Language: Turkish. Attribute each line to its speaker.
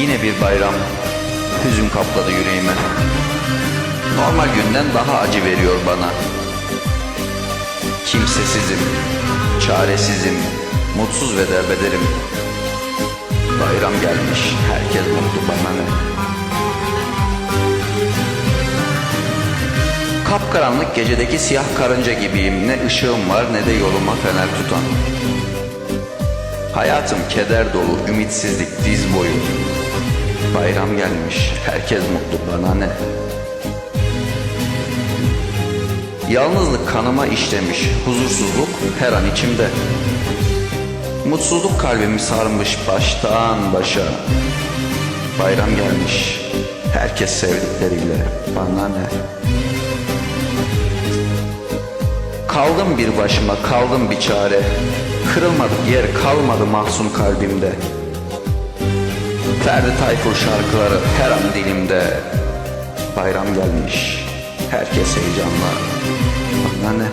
Speaker 1: Yine bir bayram. Hüzün kapladı yüreğimi. Normal günden daha acı veriyor bana. Kimsesizim, çaresizim, mutsuz ve derbederim. Bayram gelmiş, herkes mutlu bana ne? Kapkaranlık gecedeki siyah karınca gibiyim. Ne ışığım var ne de yoluma fener tutan. Hayatım keder dolu, ümitsizlik diz boyu. Gelmiş, herkes mutlu bana ne? Yalnızlık kanıma işlemiş, huzursuzluk her an içimde. Mutsuzluk kalbimi sarmış baştan başa. Bayram gelmiş, herkes sevdikleriyle bana ne? Kaldım bir başıma, kaldım bir çare. Kırılmadık yer kalmadı mahzun kalbimde. Ferdi Tayfur şarkıları her an dilimde. Bayram gelmiş, herkes heyecanla. Bana ne?